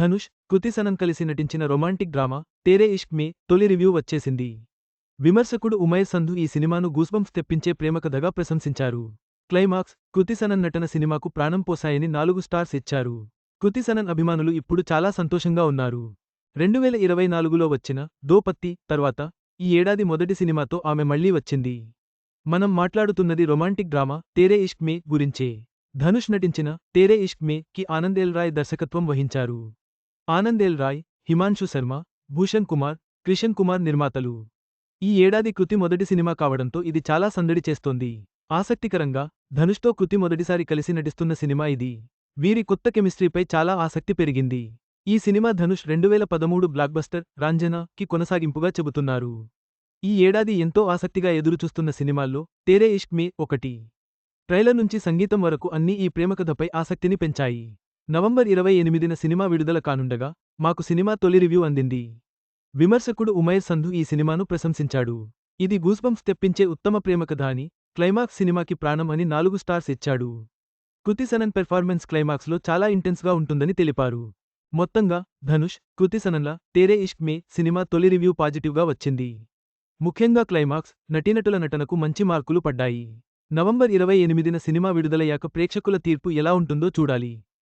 ధనుష్ కృతిసనన్ కలిసి నటించిన romantic drama తేరే ఇష్క్ మే తొలి రివ్యూ వచ్చేసింది. విమర్శకుడు ఉమయ సంధు ఈ సినిమాను గూస్బంప్స్ తెప్పించే ప్రేమకథగా ప్రశంసించారు. క్లైమాక్స్ కృతిసనన్ నటన సినిమాకు ప్రాణం పోసాయని నాలుగు స్టార్స్ ఇచ్చారు. కృతిసనన్ అభిమానులు ఇప్పుడు చాలా సంతోషంగా ఉన్నారు. రెండువేల ఇరవై నాలుగులో వచ్చిన దోపత్తి తర్వాత ఈ ఏడాది మొదటి సినిమాతో ఆమె మళ్ళీ వచ్చింది. మనం మాట్లాడుతున్నది రొమాంటిక్ డ్రామా తేరే ఇష్క్ మే గురించే. ధనుష్ నటించిన తేరే ఇష్క్ మే కి ఆనందేల్ రాయ్ దర్శకత్వం వహించారు. ఆనందేల్ రాయ్ హిమాంశు శర్మ భూషణ్ కుమార్ క్రిషన్ కుమార్ నిర్మాతలు. ఈ ఏడాది కృతి మొదటి సినిమా కావడంతో ఇది చాలా సందడి చేస్తోంది. ఆసక్తికరంగా ధనుష్తో కృతి మొదటిసారి కలిసి నటిస్తున్న సినిమా ఇది. వీరి కొత్త కెమిస్ట్రీపై చాలా ఆసక్తి పెరిగింది. ఈ సినిమా ధనుష్ రెండువేల పదమూడు బ్లాక్బస్టర్ రాంజనా కి కొనసాగింపుగా చెబుతున్నారు. ఈ ఏడాది ఎంతో ఆసక్తిగా ఎదురుచూస్తున్న సినిమాల్లో తేరే ఇష్క్ మే ఒకటి. ట్రైలర్ నుంచి సంగీతం వరకు అన్నీ ఈ ప్రేమకథపై ఆసక్తిని పెంచాయి. నవంబర్ ఇరవై ఎనిమిదిన సినిమా విడుదల కానుండగా మాకు సినిమా తొలి రివ్యూ అందింది. విమర్శకుడు ఉమేర్ సంధు ఈ సినిమాను ప్రశంసించాడు. ఇది గూస్బంప్స్ తెప్పించే ఉత్తమ ప్రేమకథ అని క్లైమాక్స్ సినిమాకి ప్రాణం అని నాలుగు స్టార్స్ ఇచ్చాడు. కృతిసనన్ పెర్ఫార్మెన్స్ క్లైమాక్స్లో చాలా ఇంటెన్స్గా ఉంటుందని తెలిపారు. మొత్తంగా ధనుష్ కృతిసనన్ల తేరే ఇష్క్ మే సినిమా తొలి రివ్యూ పాజిటివ్గా వచ్చింది. ముఖ్యంగా క్లైమాక్స్ నటీనటుల నటనకు మంచి మార్కులు పడ్డాయి. నవంబర్ ఇరవై ఎనిమిదిన సినిమా విడుదలయ్యాక ప్రేక్షకుల తీర్పు ఎలా ఉంటుందో చూడాలి.